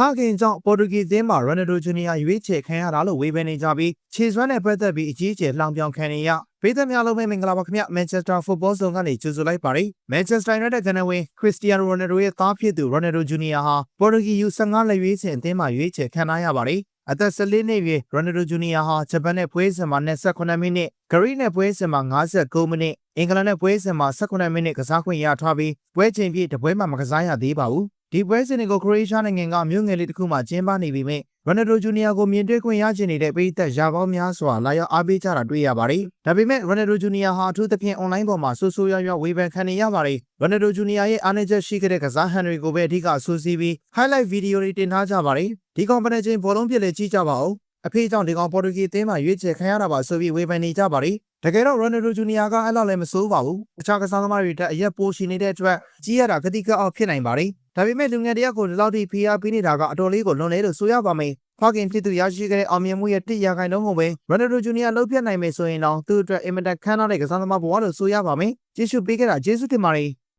ဟာကင်ကြောင့်ပေါ်တူဂီသင်းမှာရိုနယ်ဒိုဂျူနီယာရွေးချယ်ခံရတာလို့ဝေဖန်နေကြပြီးခြေစွမ်းနဲ့ပတ်သက်ပြီးအကြီးအကျယ်လှောင်ပြောင်ခံနေရပေးသက်များလုံးပဲမင်္ဂလာပါခင်ဗျမန်ချက်စတာဖုတ်ဘောဇုံကနေကြိုဆိုလိုက်ပါတယ်မန်ချက်စတာယူနိုက်တက်ကနဝင်ခရစ္စတီယာနိုရိုနယ်ဒိုရဲ့သားဖြစ်သူရိုနယ်ဒိုဂျူနီယာဟာပေါ်တူဂီ U15 လက်ရွေးချယ်အသင်းမှာရွေးချယ်ခံရရပါတယ်အသက်14နှစ်အရွယ်ရိုနယ်ဒိုဂျူနီယာဟာဂျပန်နဲ့ပွဲစဉ်မှာ28မိနစ်ဂရိနဲ့ပွဲစဉ်မှာ59မိနစ်အင်္ဂလန်နဲ့ပွဲစဉ်မှာ18မိနစ်ကစားခွင့်ရထားပြီးပွဲချိန်ပြည့်တပွဲမှမကစားရသေးပါဘူး ဒီပွဲစဉ်တွေကိုခရိုအေးရှားနိုင်ငံကမြို့ငယ်လေးတစ်ခုမှကျင်းပနေပြီမဲ့ရိုနယ်ဒိုဂျူနီယာကိုမြင်တွေ့ခွင့်ရချင်နေတဲ့ပြည်သက်ရာပေါင်းများစွာလာရောက်အားပေးကြတာတွေ့ရပါတယ်ဒါပေမဲ့ရိုနယ်ဒိုဂျူနီယာဟာအထူးသဖြင့်အွန်လိုင်းပေါ်မှာဆူဆူရွရွဝေဖန်ခံနေရပါတယ်ရိုနယ်ဒိုဂျူနီယာရဲ့အားနည်းချက်ရှိခဲ့တဲ့ကစားဟန်တွေကိုပဲအဓိကဆူဆီးပြီး highlight ဗီဒီယိုတွေတင်ထားကြပါတယ်ဒီကောင်ပဏီချင်းဘောလုံးပြစ်လေကြည့်ကြပါဦး အဖေကြောင့်ဒီကောင်ပေါ်တူဂီအသင်းမှာရွေးချယ်ခံရတာပါဆိုပြီးဝေဖန်နေကြပါတယ်တကယ်တော့ရိုနယ်ဒိုဂျူနီယာကအဲ့လောက်လည်းမဆိုးပါဘူးအခြားကစားသမားတွေတက်အရက်ပိုရှိနေတဲ့အတွက်ကြီးရတာဂတိကအောက်ဖြစ်နိုင်ပါတယ်ဒါပေမဲ့လူငယ်တယောက်ကိုဒီလောက်ထိဖိအားပေးနေတာကအတော်လေးကိုလွန်လဲလို့ဆိုရပါမယ်ဖခင်ဖြစ်သူရရှိခဲ့တဲ့အောင်မြင်မှုရဲ့တစ်ရာခိုင်နှုန်းကိုပဲရိုနယ်ဒိုဂျူနီယာလှုပ်ပြတ်နိုင်မယ်ဆိုရင်တော့သူ့အတွက်အင်မတန်ခမ်းနားတဲ့ကစားသမားဘဝလို့ဆိုရပါမယ်ကျေးဇူးပေးခဲ့တာကျေးဇူးတင်ပါတယ်